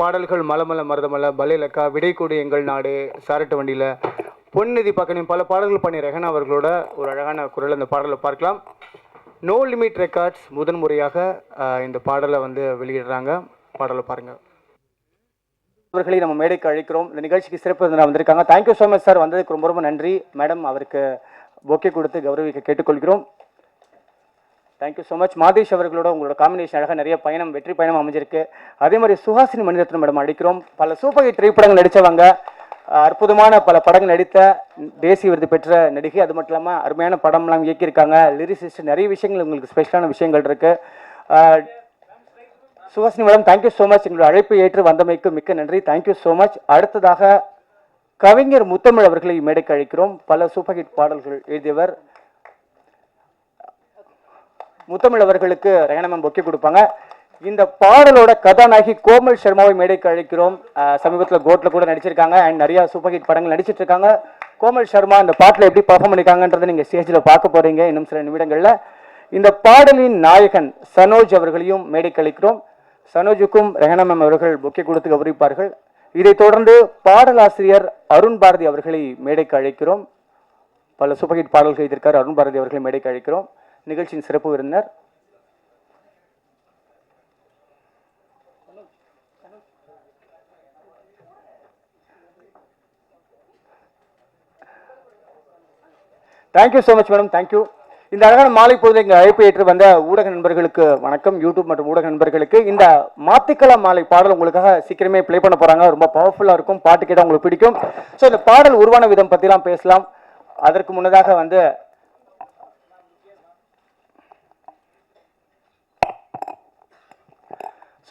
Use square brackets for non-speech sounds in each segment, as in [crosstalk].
பாடல்கள் மலமல மருதமல பலேலக்கா விடைக்கூடு எங்கள் நாடு சாரட்டு வண்டியில். பொன்னிதி பக்கனையும் பல பாடல்கள் பண்ணி ரெஹனா அவர்களோட ஒரு அழகான குரல் அந்த பாடலை பார்க்கலாம். நோ லிமிட் ரெக்கார்ட்ஸ் முதன்முறையாக இந்த பாடலை வந்து வெளியிடுறாங்க. பாடலை பாருங்கள் அவர்களை நம்ம மேடைக்கு அழைக்கிறோம். இந்த நிகழ்ச்சிக்கு சிறப்பு வந்திருக்காங்க. தேங்க்யூ ஸோ மச் சார் வந்ததுக்கு ரொம்ப ரொம்ப நன்றி. மேடம் அவருக்கு பொக்கே கொடுத்து கௌரவிக்க கேட்டுக்கொள்கிறோம். தேங்க்யூ ஸோ மச் மாதேஷ் அவர்களோட உங்களோட காம்பினேஷன் அழகாக நிறைய பயணம் வெற்றி பயணம் அமைஞ்சிருக்கு. அதே மாதிரி சுஹாசினி மணிரத்னம் மேடம் அடிக்கிறோம். பல சூப்பர் ஹிட் திரைப்படங்கள் நடித்தவங்க அற்புதமான பல படங்கள் நடித்த தேசிய விருது பெற்ற நடிகை அது மட்டும் இல்லாமல் அருமையான படம்லாம் இயக்கியிருக்காங்க. லிரிசிஸ்ட் நிறைய விஷயங்கள் உங்களுக்கு ஸ்பெஷலான விஷயங்கள் இருக்கு. Suhasini madam thank you so much எங்களோட அழைப்பை ஏற்று வந்தமைக்கு மிக்க நன்றி. தேங்க்யூ ஸோ மச் அடுத்ததாக கவிஞர் முத்தமிழ் அவர்களை மேடைக்கு அழைக்கிறோம். பல சூப்பர் ஹிட் பாடல்கள் எழுதியவர் முத்தமிழ் அவர்களுக்கு ரகணமம் பொக்கே கொடுப்பாங்க. இந்த பாடலோட கதாநாயகி கோமல் சர்மாவை மேடைக்கு அழைக்கிறோம். சமீபத்தில் கோட்டில் கூட நடிச்சிருக்காங்க. அண்ட் நிறைய சூப்பர் ஹிட் படங்கள் நடிச்சிட்டு இருக்காங்க கோமல் சர்மா இந்த பாட்டில் எப்படி பர்ஃபார்ம் பண்ணிக்காங்கன்றதை நீங்கள் ஸ்டேஜில் பார்க்க போகிறீங்க இன்னும் சில நிமிடங்களில். இந்த பாடலின் நாயகன் சனோஜ் அவர்களையும் மேடைக்கு அழைக்கிறோம். சனோஜுக்கும் ரெஹனமம் அவர்கள் பொக்கே கொடுத்து கௌரவிப்பார்கள். இதைத் தொடர்ந்து பாடலாசிரியர் அருண் பாரதி அவர்களை மேடைக்கு அழைக்கிறோம். பல சூப்பர் ஹிட் பாடல்கள் எழுதியிருக்கார் அருண் பாரதி அவர்களை மேடைக்கு அழைக்கிறோம். நிகழ்ச்சியின் சிறப்பு விருந்தினர். Thank you so much madam thank you இந்த அழகான மாலை பொழுது எங்கள் அழைப்பு ஏற்று வந்த ஊடக நண்பர்களுக்கு வணக்கம். யூடியூப் மற்றும் ஊடக நண்பர்களுக்கு இந்த மாத்திக்கலா மாலை பாடல் உங்களுக்காக சீக்கிரமே ப்ளே பண்ண போகிறாங்க ரொம்ப பவர்ஃபுல்லாக இருக்கும். பாட்டு கேட்டால் உங்களுக்கு பிடிக்கும். ஸோ இந்த பாடல் உருவான விதம் பற்றிலாம் பேசலாம். அதற்கு முன்னதாக வந்து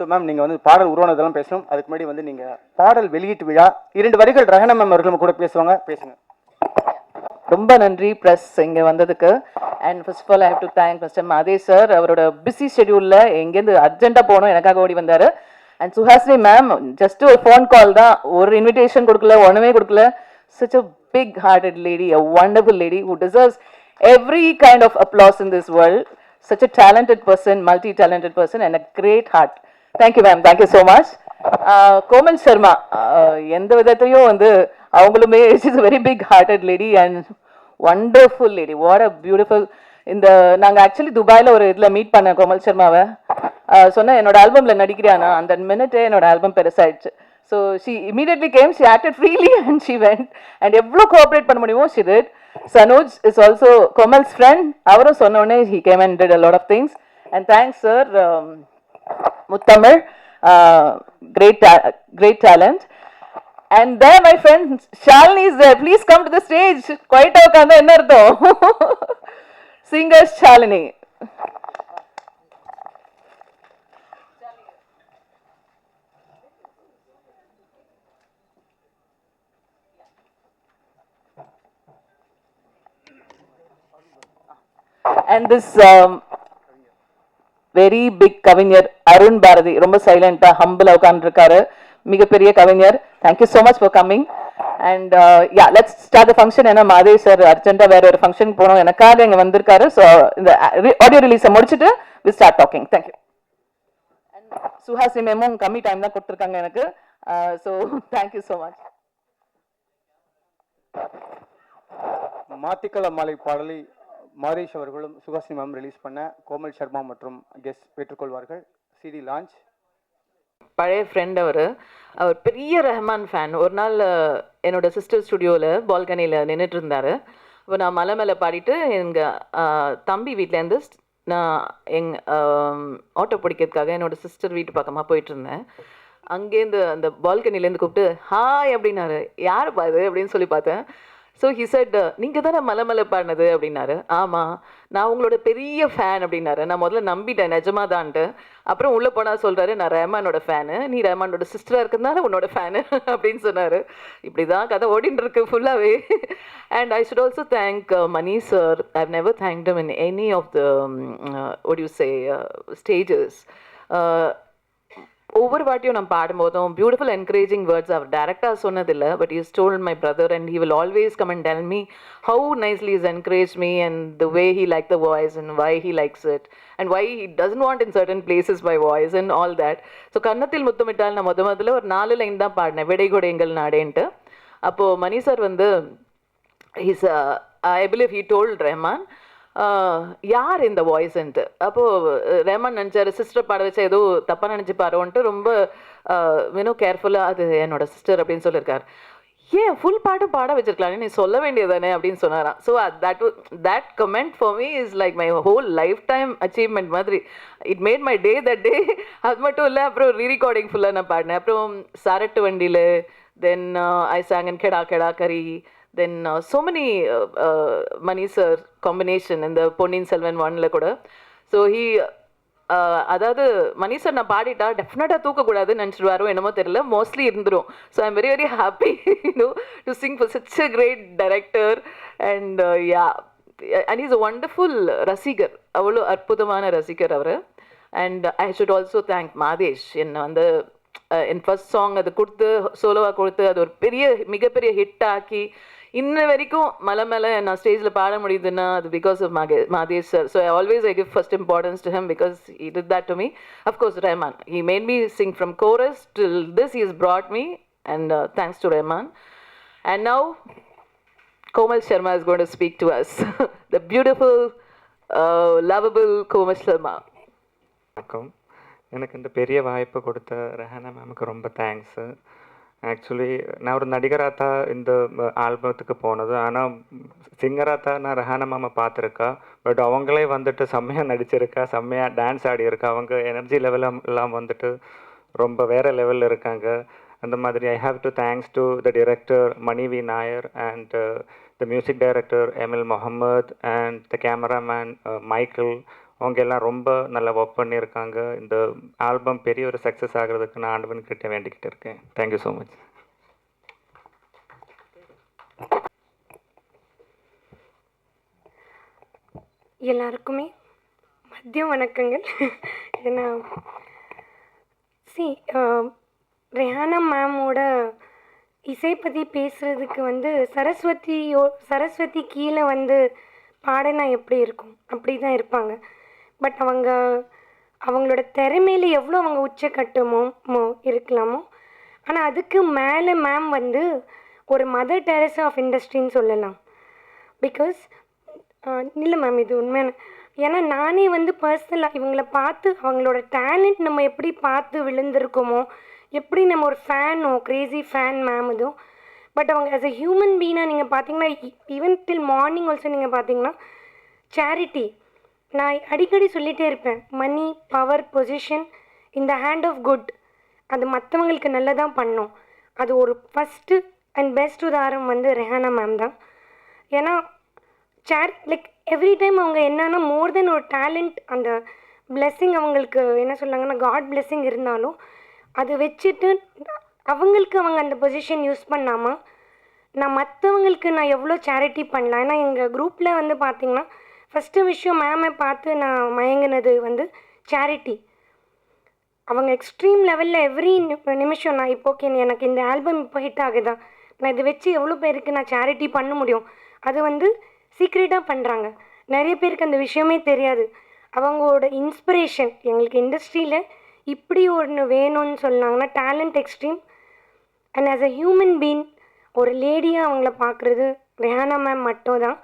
ஸோ மேம் நீங்கள் வந்து பாடல் உருவானதெல்லாம் பேசணும். அதுக்கு முன்னாடி வந்து நீங்கள் பாடல் வெளியீட்டு விழா இரண்டு வரிகள் ரஹன மேம் அவர்களும் கூட பேசுவாங்க. பேசுங்க. ரொம்ப நன்றி ப்ரெஸ் இங்கே வந்ததுக்கு. And first of all I have to thank mister Mathe sir அவரோட பிஸி ஷெடியூலில் எங்கேருந்து அர்ஜென்ட்டாக போகணும் எனக்காக ஓடி வந்தார். அண்ட் சுஹாசினி மேம் ஜஸ்ட் ஒரு ஃபோன் கால் தான். ஒரு இன்விடேஷன் கொடுக்கல ஒன்றுமே கொடுக்கல. Such a big hearted lady a wonderful lady who deserves every kind of applause in this world. Such a talented person multi talented person and a great heart. Thank you ma'am thank you so much Komal Sharma எந்த விதத்தையும் வந்து அவங்களுமே is very big hearted lady and wonderful lady what a beautiful இந்த நாங்கள் actually துபாயில் ஒரு இதில் meet பண்ணேன் கோமல் சர்மாவை. சொன்னேன் என்னோட ஆல்பமில் நடிக்கிறியானா அந்த மினிட்டே என்னோட album பெருசாயிடுச்சு. So she immediately came she acted freely and she went and எவ்வளோ கோஆப்ரேட் பண்ண முடியுமோ she did Sanoj is also Komal's friend அவரும் சொன்னோடனே he came and did a lot of things and thanks sir Muttamir, uh, great, ta great talent. And there, my friend Shalini is there. Please come to the stage. Quite okay, enna artham. Singer Shalini. and this um, very big Kavinyar Arun Bharathi ரொம்ப சைலண்டா ஹம்பிளா உட்காந்துருக்காரு மிகப்பெரிய கவிஞர். Thank you so much for coming and yeah let's start the function ஏன்னா Mathe sir அர்ஜென்டா வேற ஒரு function போனோம் எனக்காக இங்க வந்திருக்காரு. ஸோ இந்த uh, ஆடியோ ரிலீஸை முடிச்சுட்டு we start talking thank you Suhasini மேமும் கம்மி டைம் தான் கொடுத்துருக்காங்க எனக்கு. So thank you so much மாத்திக்கல மாலை பாடலை மாரீஷ் அவர்களும் சுகாசினி மேம் ரிலீஸ் பண்ண கோமல் சர்மா மற்றும் கெஸ்ட் பெற்றுக்கொள்வார்கள். சிடி லான்ச் பழைய ஃப்ரெண்ட் அவர். அவர் பெரிய ரஹ்மான் ஃபேன் ஒரு நாள் என்னோட சிஸ்டர் ஸ்டுடியோவில் பால்கனியில் நின்றுட்டு இருந்தார் இப்போ நான் மலை மேலே பாடிட்டு எங்கள் தம்பி வீட்டிலேருந்து நான் எங் ஆட்டோ பிடிக்கிறதுக்காக என்னோட சிஸ்டர் வீட்டு பக்கமாக போயிட்டுருந்தேன். அங்கேருந்து அந்த பால்கனிலேருந்து கூப்பிட்டு ஹாய் அப்படின்னாரு. யார் பாது அப்படின்னு சொல்லி பார்த்தேன். ஸோ ஹி செட் நீங்கள் தானே மலை மலை பாடினது அப்படின்னாரு. ஆமாம் நான் உங்களோட பெரிய ஃபேன் அப்படின்னாரு. நான் முதல்ல நம்பிட்டேன் நிஜமா தான்ட்டு அப்புறம் உள்ளே போனால் சொல்கிறாரு நான் ரேமானோட ஃபேனு நீ ரேமானோட சிஸ்டராக இருக்கிறதுனால உன்னோட ஃபேனு [laughs] அப்படின்னு சொன்னார். இப்படி தான் கதை ஓடின்னு இருக்கு ஃபுல்லாகவே and I should also thank Mani sir I've never thanked in any of the odd you say stages ஒவ்வொரு வாட்டியும் நான் பாடும்போதும் பியூட்டிஃபுல் என்கரேஜிங் வேர்ட்ஸ் அவர் டேரக்டாக சொன்னதில்லை but is told my brother and he will always come and tell me how nicely is encourage me and the way he like the voice and why he likes it and why he doesn't want in certain places by voice and all that so Kannathil Muthamittal நான் முத முதல்ல ஒரு நாலு line தான் பாடினேன் விடைகொடை எங்கள் நாடேன்ட்டு. அப்போது மணி சார் வந்து he's I believe he told Rehman யார் இந்த வாய்ஸ்ன்ட்டு அப்போது ரேமன் நினச்சாரு சிஸ்டர் பாட வச்சா ஏதோ தப்பாக நினச்சிப்பாரோன்ட்டு ரொம்ப இன்னும் கேர்ஃபுல்லாக அது என்னோட சிஸ்டர் அப்படின்னு சொல்லியிருக்காரு ஏன் ஃபுல் பாட்டும் பாட வச்சிருக்கலாம் நீ சொல்ல வேண்டியதானே அப்படின்னு சொன்னாராம். So that that comment for me is like my whole life time achievement மாதிரி. It made my day that day அது மட்டும் இல்லை அப்புறம் ரீ ரெக்கார்டிங் ஃபுல்லாக நான் பாடினேன். அப்புறம் சாரட்டு வண்டியில் தென் ஐ சாங் அண்ட் கெடா கெடா கரி then so many Mani sir combination இந்த பொன்னியின் செல்வன் ஒன்ல கூட ஸோ ஹீ அதாவது மணி சார் நான் பாடிட்டா டெஃபினட்டாக தூக்கக்கூடாதுன்னு நினச்சிடுவாரோ என்னமோ தெரியல mostly இருந்துரும் so I'm very very happy you to sing for such a great director and yeah and is a wonderful ரசிகர் அவ்வளோ அற்புதமான ரசிகர் அவர் and I should also thank Mathesh என்னை வந்து என் ஃபஸ்ட் சாங் அது கொடுத்து சோலோவாக கொடுத்து அது ஒரு பெரிய மிகப்பெரிய ஹிட் ஆக்கி இன்ன வரைக்கும் மலை மேலே நான் ஸ்டேஜில் பாட முடியுதுன்னா அது because of Mahe Mathesh sir so I always I give first importance to him because he did that to me of course Rahman he made me sing from chorus till this is brought me and thanks to Rahman and now Komal Sharma is going to speak to us. the beautiful, uh, lovable Komal வணக்கம் எனக்கு இந்த பெரிய வாய்ப்பு கொடுத்த ரெஹானா மேமுக்கு ரொம்ப thanks actually நான் ஒரு நடிகராக தான் இந்த ஆல்பத்துக்கு போனது. ஆனால் சிங்கராக தான் நான் ரெஹானா மாமா பார்த்துருக்கா. பட் அவங்களே வந்துட்டு செம்மையாக நடிச்சிருக்கா செம்மையாக டான்ஸ் ஆடியிருக்கா. அவங்க எனர்ஜி லெவல் எல்லாம் வந்துட்டு ரொம்ப வேறு லெவலில் இருக்காங்க. அந்த மாதிரி I have to thanks to the director Mani V Nair and the music director ML Mohammed and the cameraman Michael அவங்க எல்லாம் ரொம்ப நல்லா ஒர்க் பண்ணியிருக்காங்க. இந்த ஆல்பம் பெரிய ஒரு சக்ஸஸ் ஆகிறதுக்கு நான் ஆண்டவன் கிட்ட வேண்டிக்கிட்டு இருக்கேன். தேங்க்யூ ஸோ மச் எல்லாருக்குமே மதியம் வணக்கங்கள். ஏன்னா சி ரெஹானா மேமோட இசை பற்றி பேசுகிறதுக்கு வந்து சரஸ்வதியோ சரஸ்வதி கீழே வந்து பாடினா எப்படி இருக்கும்? அப்படி தான் இருப்பாங்க. பட் அவங்க அவங்களோட திறமையில எவ்வளோ அவங்க உச்சக்கட்டமோ மோ இருக்கலாமோ. ஆனால் அதுக்கு மேலே மேம் வந்து ஒரு மதர் டெரஸ் ஆஃப் இண்டஸ்ட்ரின்னு சொல்லலாம். பிகாஸ் இல்லை மேம் இது உண்மையான ஏன்னா நானே வந்து பர்சனலாக இவங்கள பார்த்து அவங்களோட டேலண்ட் நம்ம எப்படி பார்த்து விழுந்திருக்கோமோ எப்படி நம்ம ஒரு ஃபேனோ க்ரேசி ஃபேன் மேம் இதுவும் பட் அவங்க ஆஸ் அ ஹியூமன் பீனாக நீங்கள் பார்த்தீங்கன்னா ஈவன் டில் மார்னிங் ஆல்சோ நீங்கள் பார்த்தீங்கன்னா சேரிட்டி நான் அடிக்கடி சொல்லிகிட்டே இருப்பேன் மணி பவர் பொசிஷன் இந்த ஹேண்ட் ஆஃப் குட் அது மற்றவங்களுக்கு நல்லதான் பண்ணும். அது ஒரு ஃபஸ்ட்டு அண்ட் பெஸ்ட் உதாரணம் வந்து ரெஹானா மேம் தான். ஏன்னா சேர் லைக் எவ்ரி டைம் அவங்க என்னன்னா மோர் தென் ஒரு டேலண்ட் அந்த பிளெஸ்ஸிங் அவங்களுக்கு என்ன சொல்லாங்கன்னா காட் பிளெஸ்ஸிங் இருந்தாலும் அதை வச்சுட்டு அவங்களுக்கு அவங்க அந்த பொசிஷன் யூஸ் பண்ணாமல் நான் மற்றவங்களுக்கு நான் எவ்வளோ சேரிட்டி பண்ணலாம்? ஏன்னா எங்கள் குரூப்பில் வந்து பார்த்திங்கன்னா ஃபஸ்ட்டு விஷயம் மேமை பார்த்து நான் மயங்கினது வந்து சேரிட்டி அவங்க எக்ஸ்ட்ரீம் லெவலில் எவ்ரி நிமிஷம் நான் இப்போ ஓகே எனக்கு இந்த ஆல்பம் இப்போ ஹிட் ஆகுதா? நான் இதை வச்சு எவ்வளோ பேருக்கு நான் சேரிட்டி பண்ண முடியும்? அது வந்து சீக்ரெட்டாக பண்ணுறாங்க நிறைய பேருக்கு அந்த விஷயமே தெரியாது. அவங்களோட இன்ஸ்பிரேஷன் எங்களுக்கு இண்டஸ்ட்ரியில் இப்படி ஒன்று வேணும்னு சொன்னாங்கன்னா talent extreme and as a human being ஒரு லேடியாக அவங்கள பார்க்குறது ரெஹானா மேம் மட்டும் தான்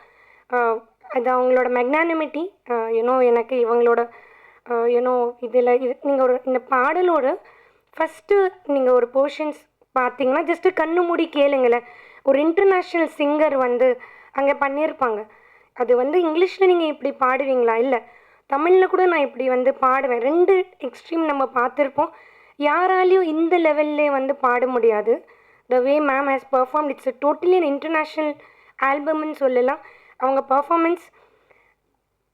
அது அவங்களோட மெக்னானிமிட்டி யூனோ எனக்கு இவங்களோட யூனோ இதில் இது நீங்கள் ஒரு இந்த பாடலோட ஃபஸ்ட்டு நீங்கள் ஒரு போர்ஷன்ஸ் பார்த்தீங்கன்னா ஜஸ்ட்டு கண்ணு மூடி கேளுங்களேன். ஒரு இன்டர்நேஷ்னல் சிங்கர் வந்து அங்கே பண்ணியிருப்பாங்க. அது வந்து இங்கிலீஷில் நீங்கள் இப்படி பாடுவீங்களா? இல்லை தமிழில் கூட நான் இப்படி வந்து பாடுவேன். ரெண்டு எக்ஸ்ட்ரீம் நம்ம பார்த்துருப்போம். யாராலையும் இந்த லெவல்லே வந்து பாட முடியாது. The way ma'am has perform it's totally international ஆல்பம்னு சொல்லலாம். அவங்க பர்ஃபாமன்ஸ்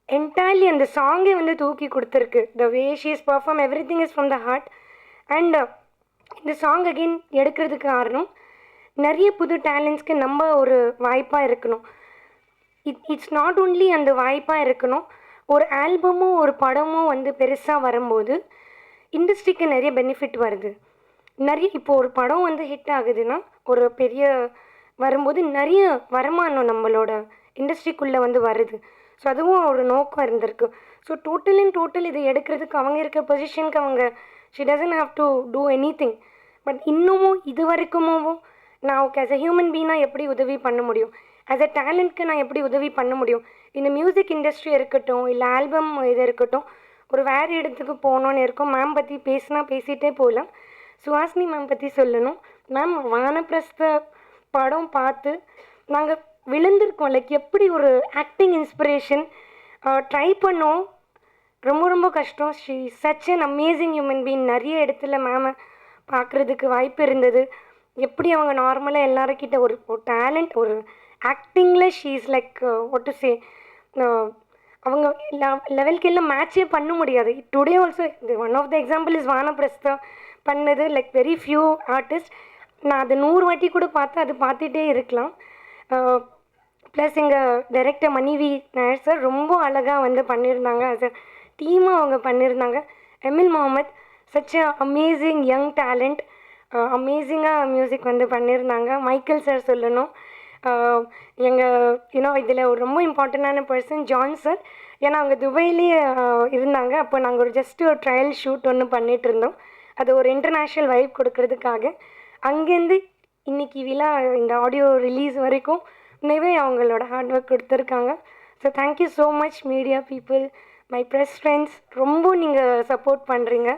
என்டையர்லி அந்த சாங்கே வந்து தூக்கி கொடுத்துருக்கு. The way she is perform everything is from the heart and இந்த சாங் அகெயின் எடுக்கிறதுக்கு காரணம் நிறைய புது டேலண்ட்ஸ்க்கு நம்ம ஒரு வாய்ப்பாக இருக்கணும். இட் இட்ஸ் நாட் ஒன்லி அந்த வாய்ப்பாக இருக்கணும் ஒரு ஆல்பமும் ஒரு படமும் வந்து பெருசாக வரும்போது இண்டஸ்ட்ரிக்கு நிறைய பெனிஃபிட் வருது. நிறைய இப்போ ஒரு படம் வந்து ஹிட் ஆகுதுன்னா ஒரு பெரிய வரும்போது நிறைய வருமானம் நம்மளோட இண்டஸ்ட்ரிக்குள்ளே வந்து வருது. ஸோ அதுவும் ஒரு நோக்கம் இருந்திருக்கு. ஸோ டோட்டல் அண்ட் டோட்டல் இது எடுக்கிறதுக்கு அவங்க இருக்க பொசிஷனுக்கு அவங்க she doesn't have to do anything but இன்னமும் இது வரைக்குமும் நான் ஓகே ஆஸ் அ ஹியூமன் பீனாக எப்படி உதவி பண்ண முடியும்? ஆஸ் அ டேலண்ட்க்கு நான் எப்படி உதவி பண்ண முடியும்? இந்த மியூசிக் இண்டஸ்ட்ரி இருக்கட்டும் இல்லை ஆல்பம் இது இருக்கட்டும் ஒரு வேறு இடத்துக்கு போகணுன்னு இருக்கும். மேம் பற்றி பேசினா பேசிகிட்டே போகலாம். சுஹாசினி மேம் பற்றி சொல்லணும். மேம் வானப்பிரஸ்த படம் பார்த்து நாங்கள் விழுந்திருக்கோம். லைக் எப்படி ஒரு ஆக்டிங் இன்ஸ்பிரேஷன் ட்ரை பண்ணோம். ரொம்ப ரொம்ப கஷ்டம். She such an amazing human being நிறைய இடத்துல மேமை பார்க்குறதுக்கு வாய்ப்பு இருந்தது. எப்படி அவங்க நார்மலாக எல்லாருக்கிட்ட ஒரு ஒரு டேலண்ட் ஒரு ஆக்டிங்கில் she is like what to say அவங்க லெவல்க்கு எல்லாம் மேட்சே பண்ண முடியாது. டுடே ஆல்சோ இது one of the example is Vanaprastham பண்ணது. லைக் வெரி ஃபியூ ஆர்டிஸ்ட் நான் அது நூறு வாட்டி கூட பார்த்து அது பார்த்துட்டே இருக்கலாம். ப்ளஸ் எங்கள் டைரக்டர் மணிவி நாயர் சார் ரொம்ப அழகாக வந்து பண்ணியிருந்தாங்க அஸ் டீமாக அவங்க பண்ணியிருந்தாங்க Emil Muhammad such a amazing young talent அமேசிங்காக music வந்து பண்ணியிருந்தாங்க மைக்கேல் சார் சொல்லணும். எங்கள் யூனோ இதில் ஒரு ரொம்ப இம்பார்ட்டண்டான பர்சன் ஜான் சார் ஏன்னா அவங்க துபாயிலேயே இருந்தாங்க. அப்போ நாங்கள் ஒரு ஜஸ்ட் ஒரு ட்ரையல் ஷூட் ஒன்று பண்ணிட்டு இருந்தோம். அது ஒரு இன்டர்நேஷ்னல் வைப் கொடுக்கறதுக்காக. அங்கேருந்து இன்னைக்கு விழா இந்த ஆடியோ ரிலீஸ் வரைக்கும் உண்மையாகவே அவங்களோட ஹார்ட் ஒர்க் கொடுத்துருக்காங்க. So thank you so much media people my press friends ரொம்ப நீங்கள் சப்போர்ட் பண்ணுறீங்க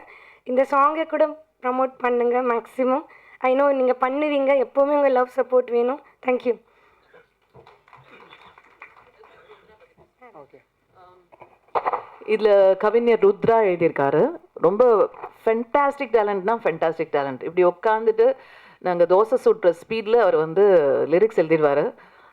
இந்த சாங்கை கூட ப்ரமோட் பண்ணுங்கள் மேக்ஸிமம் ஐ நோ நீங்கள் பண்ணுவீங்க. எப்போவுமே உங்கள் லவ் சப்போர்ட் வேணும். தேங்க்யூ இதில் கவிஞர் ருத்ரா எழுதியிருக்காரு. ரொம்ப ஃபென்டாஸ்டிக் டேலண்ட்னா ஃபென்டாஸ்டிக் டேலண்ட் இப்படி உட்காந்துட்டு நாங்கள் தோசை சுட்டுற ஸ்பீடில் அவர் வந்து லிரிக்ஸ் எழுதிடுவார்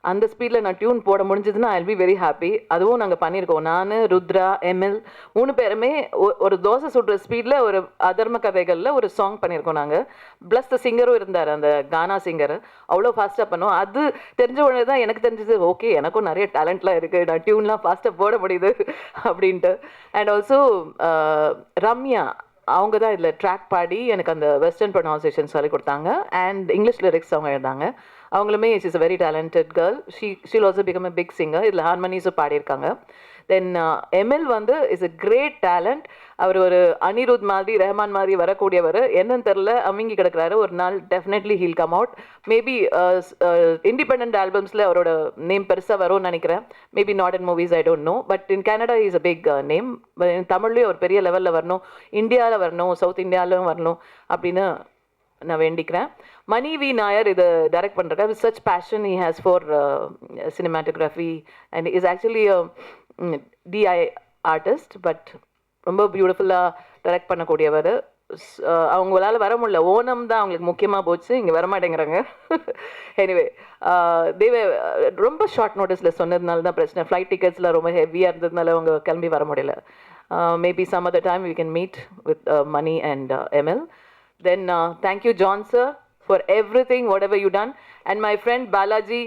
அந்த ஸ்பீடில் நான் டியூன் போட முடிஞ்சதுன்னா ஐ பி வெரி ஹாப்பி அதுவும் நாங்கள் பண்ணியிருக்கோம் நான் ருத்ரா எம்எல் மூணு பேருமே ஒ- ஒரு தோசை சுடுற ஸ்பீடில் ஒரு அதர்ம கதைகளில் ஒரு சாங் பண்ணியிருக்கோம் நாங்கள் ப்ளஸ் த சிங்கரும் இருந்தார் அந்த கானா சிங்கர் அவ்வளோ ஃபாஸ்ட்டாக பண்ணோம். அது தெரிஞ்ச உடனே தான் எனக்கு தெரிஞ்சது ஓகே எனக்கும் நிறைய டேலண்ட்லாம் இருக்குது நான் டியூன்லாம் ஃபாஸ்ட்டாக போட முடியுது. [laughs] அப்படின்ட்டு. அண்ட் ஆல்சோ ரம்யா அவங்க தான் இதில் ட்ராக் பாடி எனக்கு அந்த வெஸ்டர்ன் ப்ரொனவுன்சேஷன் சொல்லி கொடுத்தாங்க. அண்ட் இங்கிலீஷ் லிரிக்ஸ் அவங்க எழுதாங்க. அவங்களுமே is is a very talented girl she she'll also become a big singer இதில் ஹார்மனிஸும் பாடியிருக்காங்க. தென் எம்எல் uh, வந்து இஸ் எ கிரேட் டேலண்ட் அவர் ஒரு அனிருத் மாதிரி ரஹ்மான் மாதிரி வரக்கூடியவர். என்னன்னு தெரில அமிங்கி கிடக்குறாரு. ஒரு நாள் definitely he'll come out maybe independent ஆல்பம்ஸில் அவரோட நேம் பெருசாக வரும்னு நினைக்கிறேன். Maybe not in movies I don't know but in Canada is a big name தமிழ்லேயும் ஒரு பெரிய லெவலில் வரணும். இந்தியாவில் வரணும் சவுத் இந்தியாவிலும் வரணும் அப்படின்னு நான் வேண்டிக்கிறேன். மணி வி நாயர் இது டைரக்ட் பண்ணுறாரு with such passion he has for cinematography and is actually DI artist but ரொம்ப பியூட்டிஃபுல்லாக டைரக்ட் பண்ணக்கூடியவர். Uh, அவங்களால வர முடியல. ஓணம் தான் அவங்களுக்கு முக்கியமாக போச்சு. இங்கே வர மாட்டேங்கிறாங்க எனிவே [laughs] uh, தேவ ரொம்ப ஷார்ட் நோட்டீஸில் சொன்னதுனால தான் பிரச்சனை. ஃப்ளைட் டிக்கெட்ஸில் ரொம்ப ஹெவியாக இருந்ததுனால அவங்க கிளம்பி வர முடியல. Maybe some other time we can meet with Mani and ML Then uh, thank you, John sir, for everything, whatever you done. And my friend Balaji,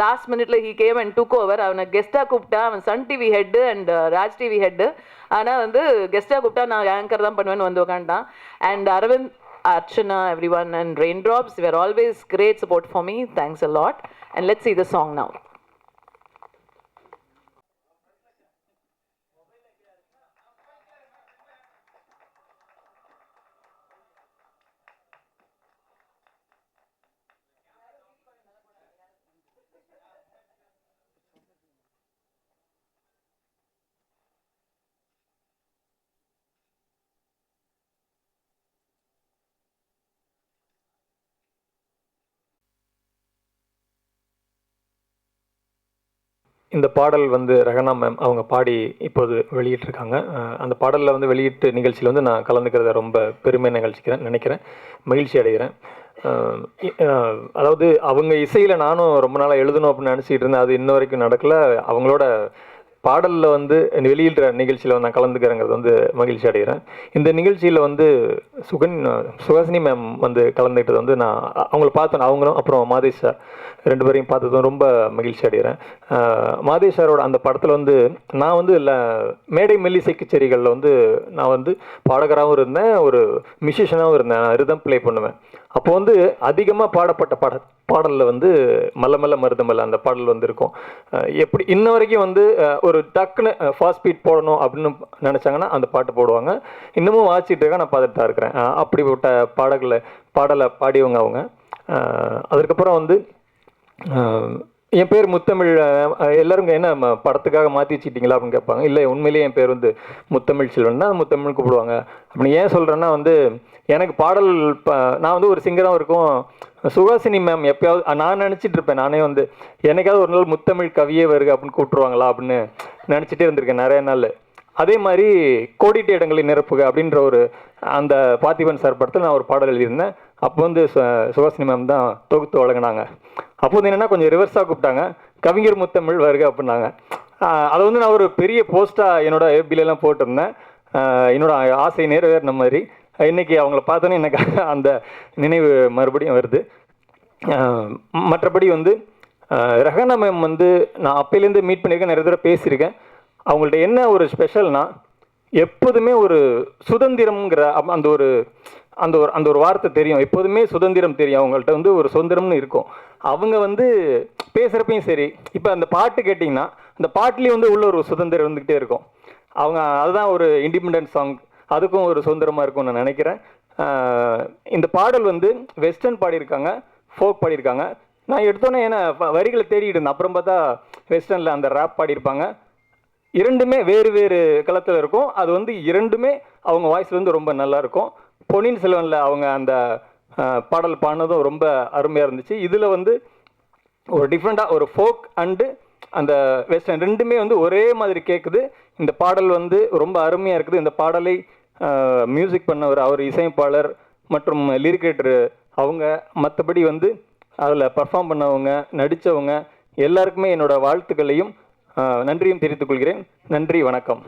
last மினிட்ல he came and took over அவனை கெஸ்ட்டாக கூப்பிட்டா அவன் Sun TV head and Raj TV head ஆனால் வந்து கெஸ்ட்டாக கூப்பிட்டா நான் ஆங்கர் தான் பண்ணுவேன்னு வந்து உட்காந்துட்டான் and Aravind Archana everyone and rain drops were always great support for me thanks a lot and let's see the song now இந்த பாடல் வந்து ரகனா மேம் அவங்க பாடி இப்போது வெளியிட்டிருக்காங்க. அந்த பாடலில் வந்து வெளியீட்டு நிகழ்ச்சியில் வந்து நான் கலந்துக்கிறத ரொம்ப பெருமை நிகழ்ச்சிக்கிறேன் நினைக்கிறேன். மகிழ்ச்சி அடைகிறேன். அதாவது அவங்க இசையில் நானும் ரொம்ப நாளாக எழுதணும் அப்படின்னு நினச்சிட்டு இருந்தேன். அது இன்ன வரைக்கும் நடக்கல. அவங்களோட பாடலில் வந்து வெளியிடுற நிகழ்ச்சியில் நான் கலந்துக்கிறேங்கிறது வந்து மகிழ்ச்சி அடைகிறேன். இந்த நிகழ்ச்சியில் வந்து சுகன் சுஹாசினி மேம் வந்து கலந்துக்கிட்டது வந்து நான் அவங்கள பார்த்தேன். அவங்களும் அப்புறம் மாதேஷ் சார் ரெண்டு பேரையும் பார்த்ததும் ரொம்ப மகிழ்ச்சி அடைகிறேன். மாதேஷ் சாரோட அந்த படத்தில் வந்து நான் வந்து இல்லை மேடை மெல்லிசை கச்சேரிகளில் வந்து நான் வந்து பாடகராகவும் இருந்தேன் ஒரு மியூசிஷியனாகவும் இருந்தேன். நான் ரிதம் ப்ளே பண்ணுவேன். அப்போ வந்து அதிகமாக பாடப்பட்ட பாட பாடலில் வந்து மல்ல மல்ல மருதமல்ல அந்த பாடல் வந்து இருக்கும் எப்படி இன்ன வரைக்கும் வந்து ஒரு டக்குன்னு ஃபாஸ்ட் ஸ்பீட் போடணும் அப்படின்னு நினச்சாங்கன்னா அந்த பாட்டு போடுவாங்க. இன்னமும் வாசிட்டு இருக்கேன் நான் பார்த்துட்டு தான் இருக்கிறேன். அப்படிப்பட்ட பாடல்களை பாடலை பாடியவங்க அவங்க. அஹ் அதுக்கப்புறம் வந்து என் பேர் முத்தமிழ் எல்லாரும் என்ன படத்துக்காக மாற்றி வச்சுக்கிட்டீங்களா அப்படின்னு கேட்பாங்க. இல்லை உண்மையிலேயே என் பேர் வந்து முத்தமிழ் செல்வன். தான் முத்தமிழ் கூப்பிடுவாங்க. அப்படி ஏன் சொல்கிறேன்னா வந்து எனக்கு பாடல் நான் வந்து ஒரு சிங்கராகவும் இருக்கும். சுகாசினி மேம் எப்பயாவது நான் நினச்சிட்டு இருப்பேன். நானே வந்து என்னைக்காவது ஒரு நாள் முத்தமிழ் கவியே வருக அப்படின்னு கூப்பிட்டுருவாங்களா அப்படின்னு நினச்சிட்டே இருந்திருக்கேன் நிறைய நாள். அதே மாதிரி கோடிட்டு இடங்களை நிரப்புக அப்படின்ற ஒரு அந்த பார்த்திபன் சார் படத்தில் நான் ஒரு பாடல் எழுதியிருந்தேன். அப்போ வந்து சு- மேம் தான் தொகுத்து வழங்கினாங்க. அப்போது என்னென்னா கொஞ்சம் ரிவர்ஸாக கூப்பிட்டாங்க. கவிஞர் முத்தமிழ் வருக அப்படின்னாங்க. அதை வந்து நான் ஒரு பெரிய போஸ்ட்டாக என்னோடய எஃபிலெலாம் போட்டிருந்தேன். என்னோடய என்னோட ஆசை நிறைவேறின மாதிரி. இன்றைக்கி அவங்கள பார்த்தோன்னே எனக்கு [laughs] அந்த நினைவு மறுபடியும் வருது. மற்றபடி வந்து ஆஹ் மேம் வந்து நான் அப்போலேருந்து மீட் பண்ணியிருக்கேன். நிறைய தடவை பேசியிருக்கேன். அவங்கள்ட்ட என்ன ஒரு ஸ்பெஷல்னால் எப்போதுமே ஒரு சுதந்திரம்ங்கிற அப்- அந்த ஒரு அந்த ஒரு அந்த ஒரு வார்த்தை தெரியும். எப்போதுமே சுதந்திரம் தெரியும். அவங்கள்ட்ட வந்து ஒரு சுதந்திரம்னு இருக்கும். அவங்க வந்து பேசுகிறப்பையும் சரி இப்போ அந்த பாட்டு கேட்டிங்கன்னா அந்த பாட்டுலேயும் வந்து உள்ள ஒரு சுதந்திரம் இருந்துக்கிட்டே இருக்கும். அவங்க அதுதான் ஒரு இண்டிபெண்டன்ட் சாங் அதுக்கும் ஒரு சுதந்திரமாக இருக்கும்னு நான் நினைக்கிறேன். இந்த பாடல் வந்து வெஸ்டர்ன் பாடியிருக்காங்க ஃபோக் பாடியிருக்காங்க. நான் எடுத்தோன்னே ஏன்னா வரிகளை தேடிட்டு இருந்தேன். அப்புறம் பார்த்தா வெஸ்டர்னில் அந்த ரேப் பாடியிருப்பாங்க. இரண்டுமே வேறு வேறு களத்தில் இருக்கும். அது வந்து இரண்டுமே அவங்க வாய்ஸ் வந்து ரொம்ப நல்லாயிருக்கும் பொன்னியின் செல்வனில் அவங்க அந்த பாடல் பாடினதும் ரொம்ப அருமையாக இருந்துச்சு. இதில் வந்து ஒரு டிஃப்ரெண்ட்டாக ஒரு ஃபோக் அண்டு அந்த வெஸ்டர்ன் ரெண்டுமே வந்து ஒரே மாதிரி கேட்குது இந்த பாடல் வந்து ரொம்ப அருமையாக இருக்குது. இந்த பாடலை மியூசிக் பண்ணவர் அவர் இசையமைப்பாளர் மற்றும் லிரிக்கேட்டர் அவங்க. மற்றபடி வந்து அதில் பர்ஃபார்ம் பண்ணவங்க நடித்தவங்க எல்லாருக்குமே என்னோடய வாழ்த்துக்களையும் நன்றியும் தெரிவித்துக் கொள்கிறேன். நன்றி வணக்கம்.